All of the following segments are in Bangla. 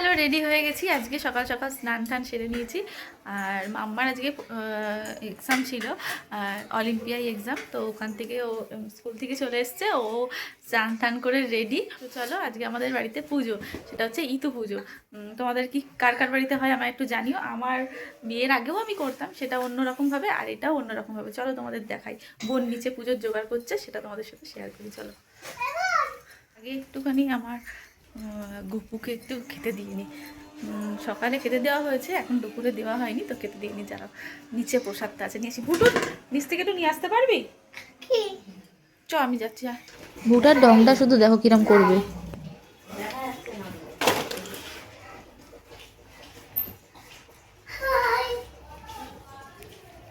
হ্যালো রেডি হয়ে গেছি। আজকে সকাল সকাল স্নান টান সেরে নিয়েছি। আর মাম্মার আজকে এক্সাম ছিল অলিম্পিয়াই এক্সাম তো ওখান থেকে ও স্কুল থেকে চলে এসছে। ও স্নান টান করে রেডি তো চলো, আজকে আমাদের বাড়িতে পুজো, সেটা হচ্ছে ইতু পুজো। তোমাদের কি কার কার বাড়িতে হয় আমার একটু জানিও। আমার বিয়ের আগেও আমি করতাম, সেটা অন্যরকমভাবে, আর এটাও অন্যরকমভাবে। চলো, তোমাদের দেখাই। বোন নিচে পুজোর জোগাড় করছে, সেটা তোমাদের সাথে শেয়ার করি। চলো। আগে একটুখানি আমার গুপুকে একটু খেতে দিইনি। সকালে খেতে দেওয়া হয়েছে এখন দুপুরে দেওয়া হয়নি তো খেতে দিইনি। যারা নিচে প্রসাদটা আছে নিয়েছি বুটুন নিচ থেকে একটু নিয়ে আসতে পারবি? চ আমি যাচ্ছি। ভুটার ডংটা শুধু দেখো কিরম করবে।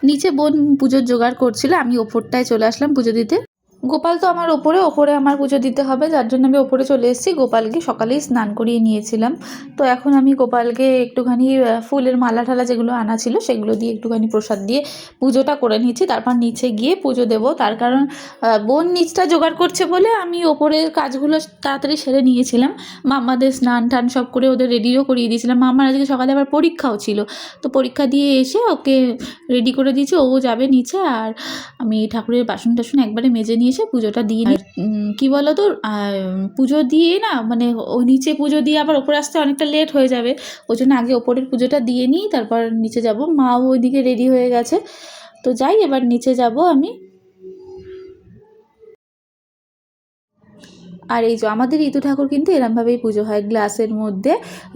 নিচে বোন পুজোর জোগাড় করছিল আমি ওপরটায় চলে আসলাম পুজো দিতে। গোপাল তো আমার ওপরে ওপরে আমার পুজো দিতে হবে, যার জন্য আমি ওপরে চলে এসেছি। গোপালকে সকালেই স্নান করিয়ে নিয়েছিলাম। তো এখন আমি গোপালকে একটুখানি ফুলের মালা ঠালা যেগুলো আনা ছিল, সেগুলো দিয়ে একটুখানি প্রসাদ দিয়ে পুজোটা করে নিয়েছি তারপর নিচে গিয়ে পুজো দেব। তার কারণ বোন নিচটা জোগাড় করছে বলে আমি ওপরের কাজগুলো তাড়াতাড়ি সেরে নিয়েছিলাম। মাম্মাদের স্নান টান সব করে ওদের রেডিও করিয়ে দিয়েছিলাম। মাম্মার আজকে সকালে আবার পরীক্ষাও ছিল। তো পরীক্ষা দিয়ে এসে ওকে রেডি করে দিয়েছি। ও যাবে নিচে আর আমি ঠাকুরের বাসন টাসন একবারে মেজে নিয়ে এসে পুজোটা দিয়ে কী কি বলো তো পুজো দিয়ে না মানে ও নিচে পুজো দিয়ে আবার ওপরে আসতে অনেকটা লেট হয়ে যাবে। ওই জন্য আগে ওপরের পুজোটা দিয়ে নিই, তারপর নিচে যাব। মাও ওইদিকে রেডি হয়ে গেছে। তো যাই, এবার নিচে যাব আমি। আর এই যে আমাদের ঋতু ঠাকুর কিন্তু এরমভাবেই পুজো হয়, গ্লাসের মধ্যে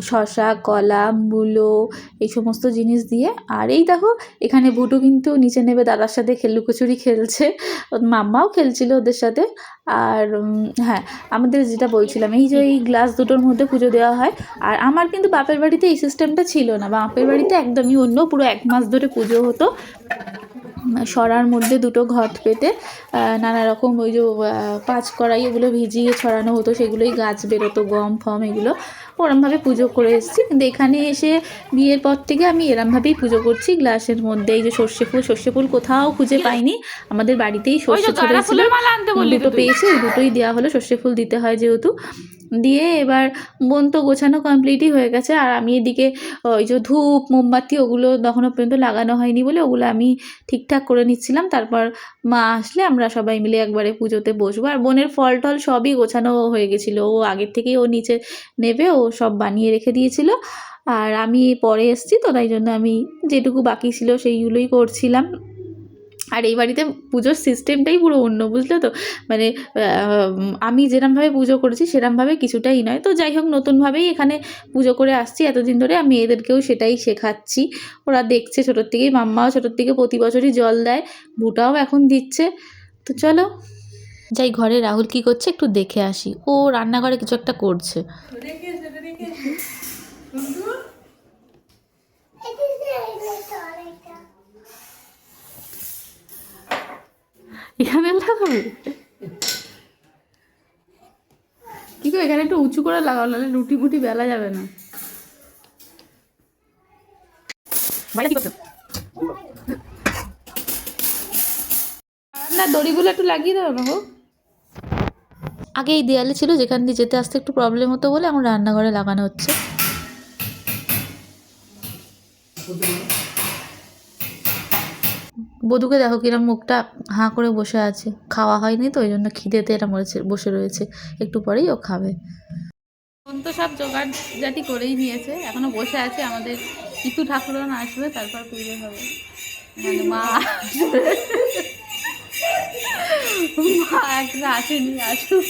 শশা কলা, মূলো এই সমস্ত জিনিস দিয়ে। আর এই দেখো, এখানে বুটু কিন্তু নিচে নেবে দাদার সাথে লুকোচুরি খেলছে মাম্মাও খেলছিল ওদের সাথে। আর হ্যাঁ আমাদের যেটা বলছিলাম, এই যে এই গ্লাস দুটোর মধ্যে পুজো দেওয়া হয়, আর আমার কিন্তু বাপের বাড়িতে এই সিস্টেমটা ছিল না। বাপের বাড়িতে একদমই অন্য, পুরো এক মাস ধরে পুজো হতো। সরার মধ্যে দুটো ঘট পেতে নানা রকম ওই যে পাঁচ কড়াই এগুলো ভিজিয়ে ছড়ানো হতো সেগুলোই গাছ বেরোতো গম ফম এগুলো। ওরমভাবে পুজো করে এসেছি। কিন্তু এখানে এসে বিয়ের পর থেকে আমি এরমভাবেই পুজো করছি। গ্লাসের মধ্যে এই যে সর্ষে ফুল সর্ষে ফুল কোথাও খুঁজে পাইনি। আমাদের বাড়িতেই সর্ষে তো দুটো। পেয়েছি ওই দুটোই দেওয়া হলো সর্ষে ফুল দিতে হয় যেহেতু। দিয়ে এবার বোন তো গোছানো কমপ্লিটই হয়ে গেছে। আর আমি এদিকে ওই যে ধূপ মোমবাতি ওগুলো তখনও পর্যন্ত লাগানো হয়নি বলে ওগুলো আমি ঠিকঠাক করে নিচ্ছিলাম। তারপর মা আসলে আমরা সবাই মিলে একবারে পুজোতে বসবো। আর বোনের ফল টল সবই গোছানো হয়ে গেছিল। ও আগের থেকেই ও নিচে নেবে, ও সব বানিয়ে রেখে দিয়েছিল। আর আমি পরে এসেছি তো, তাই জন্য আমি যেটুকু বাকি ছিল সেইগুলোই করছিলাম। আর এই বাড়িতে পুজোর সিস্টেমটাই পুরো অন্য বুঝলে তো? মানে আমি যেরমভাবে পুজো করেছি সেরমভাবে কিছুটাই নয়। তো যাই হোক নতুনভাবেই এখানে পুজো করে আসছি। এতদিন ধরে আমি এদেরকেও সেটাই শেখাচ্ছি। ওরা দেখছে ছোটোর থেকেই মাম্মাও ছোটোর থেকে প্রতি বছরই জল দেয় ভুটাও এখন দিচ্ছে। তো চলো। যাই ঘরে রাহুল কি করছে একটু দেখে আসি। ও রান্নাঘরে কিছু একটা করছে। এখানে লাগাবে কি গো এখানে একটু উঁচু করে লাগাও নাহলে রুটি মুটি বেলা যাবে না। বাইরে কি করছ? না দড়িগুলো একটু লাগিয়ে দাও না গো আগে এই দেয়ালে ছিল যেখান দিয়ে যেতে আসতে একটু প্রবলেম হতো বলে আমার রান্নাঘরে লাগানো হচ্ছে। বধুকে দেখো কিরম মুখটা হাঁ করে বসে আছে। খাওয়া হয়নি তো, ওই জন্য খিদেতে এরা মরেছে, বসে রয়েছে। একটু পরেই ও খাবে। ফোন তো সব জোগাড় জাতি করেই নিয়েছে। এখনও বসে আছে আমাদের। কিছু ইতু ঠাকুরন আসবে, তারপর পুজো হবে। মানে মা। মা একটা আসেনি, আসুক।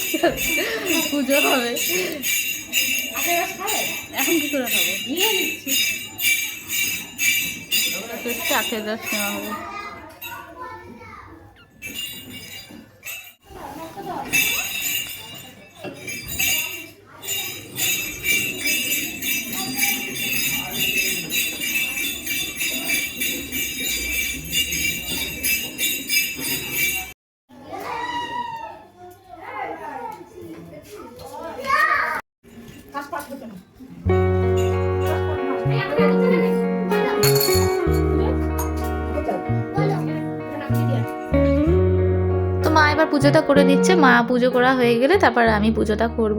পুজো হবে। এখন কি করে খাব নিয়ে নিচ্ছি। আখের রস নেওয়া হবে। পুজোটা করে দিচ্ছে, মা পুজো করা হয়ে গেলে তারপর আমি পুজোটা করব।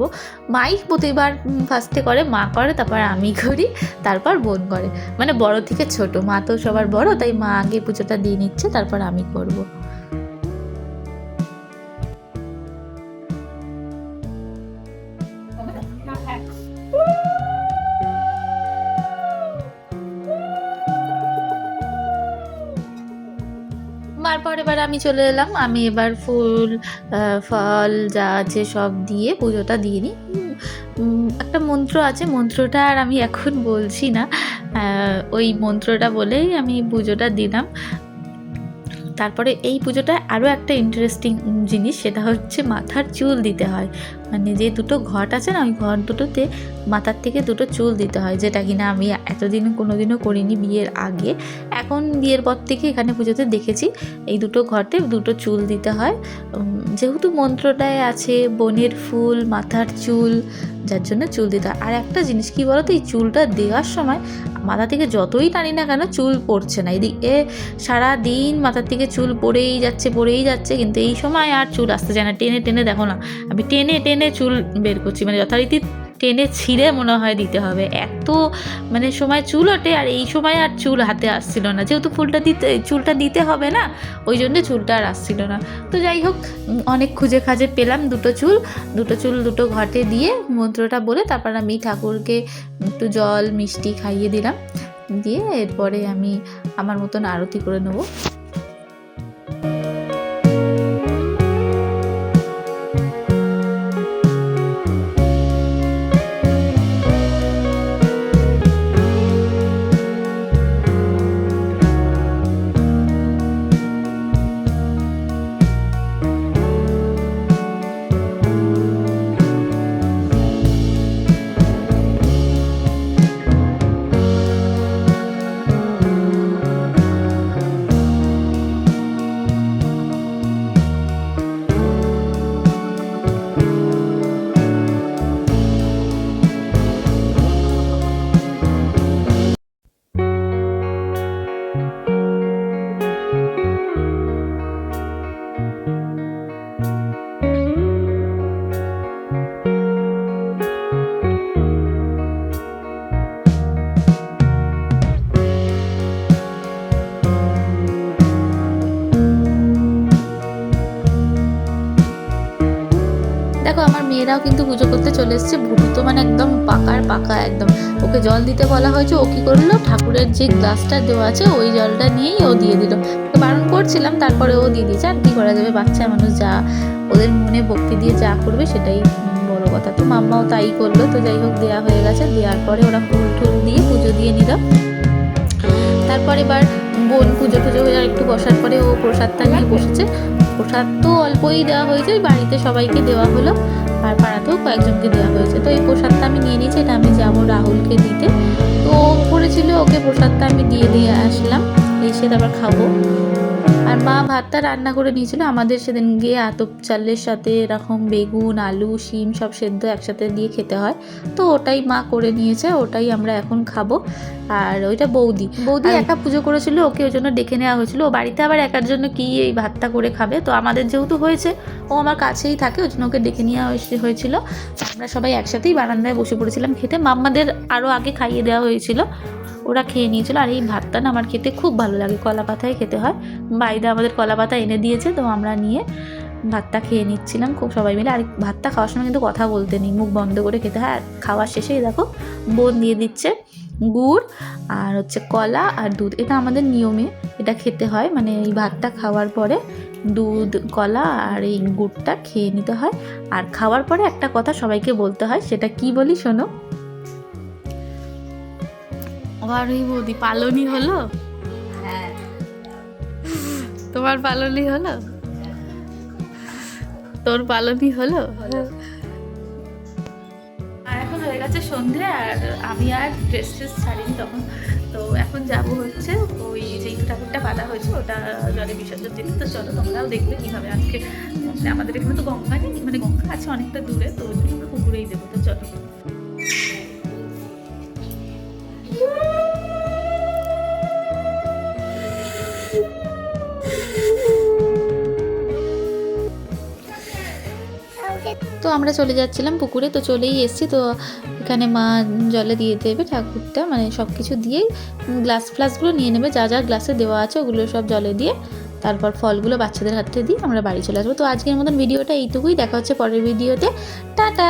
মাই প্রতিবার ফার্স্টে করে, মা করে, তারপর আমি করি, তারপর বোন করে। মানে বড় থেকে ছোট, মা তো সবার বড়, তাই মা আগে পুজোটা দিয়ে নিচ্ছে, তারপর আমি করব। আমি চলে এলাম। আমি এবার ফুল ফল যা আছে সব দিয়ে পুজোটা দিয়ে নিই। একটা মন্ত্র আছে। মন্ত্রটা আর আমি এখন বলছি না। ওই মন্ত্রটা বলেই আমি পুজোটা দিলাম। তারপরে এই পুজোটায় আরও একটা ইন্টারেস্টিং জিনিস, সেটা হচ্ছে মাথার চুল দিতে হয়। মানে যে দুটো ঘট আছে না, ওই ঘট দুটোতে মাথার থেকে দুটো চুল দিতে হয়, যেটা কিনা আমি এতদিন কোনোদিনও করিনি বিয়ের আগে। এখন বিয়ের পর থেকে এখানে পুজোতে দেখেছি, এই দুটো ঘটে দুটো চুল দিতে হয়। যেহেতু মন্ত্রটায় আছে বনের ফুল, মাথার চুল, যার জন্য চুল দিতে হয়। আর একটা জিনিস, কি বলতো, এই চুলটা দেওয়ার সময় মাথা থেকে যতই টানি না কেন চুল পড়ছে না। এদিকে সারা দিন মাথার থেকে চুল পড়েই যাচ্ছে পড়েই যাচ্ছে, কিন্তু এই সময় আর চুল আসতে চায় না। টেনে টেনে দেখো না, আমি টেনে টেনে চুল বের করছি মানে যথারীতি টেনে ছিঁড়ে মনে হয় দিতে হবে। এত মানে সময় চুল ওঠে আর এই সময় আর চুল হাতে আসছিল না। যেহেতু ফুলটা দিতে, চুলটা দিতে হবে না, ওই জন্য চুলটা আর আসছিল না। তো যাই হোক, অনেক খুঁজে খাজে পেলাম দুটো চুল। দুটো চুল দুটো ঘটে দিয়ে মন্ত্রটা বলে তারপর আমি ঠাকুরকে একটু জল, মিষ্টি খাইয়ে দিলাম। দিয়ে এরপরে আমি আমার মতন আরতি করে নেব। দেখো, আমার মেয়েরাও কিন্তু পুজো করতে চলে এসছে। ভুটু তো মানে একদম পাকার পাকা, একদম। ওকে জল দিতে বলা হয়েছে, ও কি করল? ঠাকুরের যে গ্লাসটা দেওয়া আছে, ওই জলটা নিয়েই ও দিয়ে দিল। ওকে বারণ করছিলাম, তারপরে ও দিয়ে দিয়েছে, আর কি করা যাবে? বাচ্চা মানুষ যা ওদের মনে ভক্তি দিয়ে যা করবে, সেটাই বড় কথা। তো মাম্মাও তাই করল, তো যাই হোক দেওয়া হয়ে গেছে। দেওয়ার পরে ওরা ফুল টুল দিয়ে পুজো দিয়ে নিল। তারপর এবার বোন পুজো টুজো হয়ে আর একটু বসার পরে ও প্রসাদটা নিয়ে বসেছে। প্রসাদ তো অল্পই দেওয়া হয়েছে বাড়িতে সবাইকে দেওয়া হলো আর পাড়াতেও কয়েকজনকে দেওয়া হয়েছে। তো এই প্রসাদটা আমি নিয়ে নিয়েছি, এটা আমি যাব রাহুলকে দিতে। তো ও করেছিল, ওকে প্রসাদটা আমি দিয়ে দিয়ে আসলাম, এসে তারপর খাব। আর মা ভাতটা রান্না করে নিয়েছিল। আমাদের সেদিন গিয়ে আতপ চালের সাথে এরকম বেগুন আলু শিম সব সেদ্ধ একসাথে দিয়ে খেতে হয়। তো ওটাই মা করে নিয়েছে ওটাই আমরা এখন খাব। আর ওইটা বৌদি। বৌদি একা পুজো করেছিল ওকে ওই জন্য ডেকে নেওয়া হয়েছিল। ও বাড়িতে আবার একার জন্য কি এই ভাতটা করে খাবে? তো আমাদের যেহেতু হয়েছে ও আমার কাছেই থাকে ওই জন্য ওকে ডেকে নেওয়া হয়েছে- হয়েছিল। আমরা সবাই একসাথেই বারান্দায় বসে পড়েছিলাম খেতে। মাম্মাদের আরও আগে খাইয়ে দেওয়া হয়েছিল। ওরা খেয়ে নিয়েছিল আর এই ভাতটা না আমার খেতে খুব ভালো লাগে কলা পাতায় খেতে হয়। বাইরে আমাদের কলা পাতা এনে দিয়েছে, তো আমরা নিয়ে ভাতটা খেয়ে নিচ্ছিলাম খুব সবাই মিলে। আর ভাতটা খাওয়ার সময় কিন্তু কথা বলতে নেই, মুখ বন্ধ করে খেতে হয়। আর খাওয়ার শেষেই দেখো বোন দিয়ে দিচ্ছে গুড় আর হচ্ছে কলা আর দুধ। এটা আমাদের নিয়মে এটা খেতে হয় মানে এই ভাতটা খাওয়ার পরে দুধ, কলা আর এই গুড়টা খেয়ে নিতে হয়। আর খাওয়ার পরে একটা কথা সবাইকে বলতে হয়, সেটা কি বলি শোনো? ওই বৌদি পালনি হলো? তোমার পালনি হলো? তোর পালনি হলো? আর এখন হয়ে গেছে সন্ধে আর আমি আর ড্রেস ট্রেস ছাড়িনি তখন। তো এখন যাব হচ্ছে ওই যেই ঠাকুরটা বাঁধা হয়েছে ওটা জলে বিসর্জন দিতে। তো চলো তোমরাও দেখবে কীভাবে আজকে। আমাদের এখানে তো গঙ্গা নেই মানে গঙ্গা আছে অনেকটা দূরে তো ওই জন্য আমরা পুকুরেই দেবো। তো চলো। আমরা চলে যাচ্ছিলাম পুকুরে, তো চলেই এসছি। তো এখানে মা জলে দিয়ে দেবে ঠাকুরটা মানে সব কিছু দিয়ে গ্লাস ফ্লাসগুলো নিয়ে নেবে। যা যা গ্লাসে দেওয়া আছে ওগুলো সব জলে দিয়ে তারপর ফলগুলো বাচ্চাদের হাতে দিয়ে আমরা বাড়ি চলে আসব। তো আজকের মতন ভিডিওটা এইটুকুই। দেখা হচ্ছে পরের ভিডিওতে। টাটা!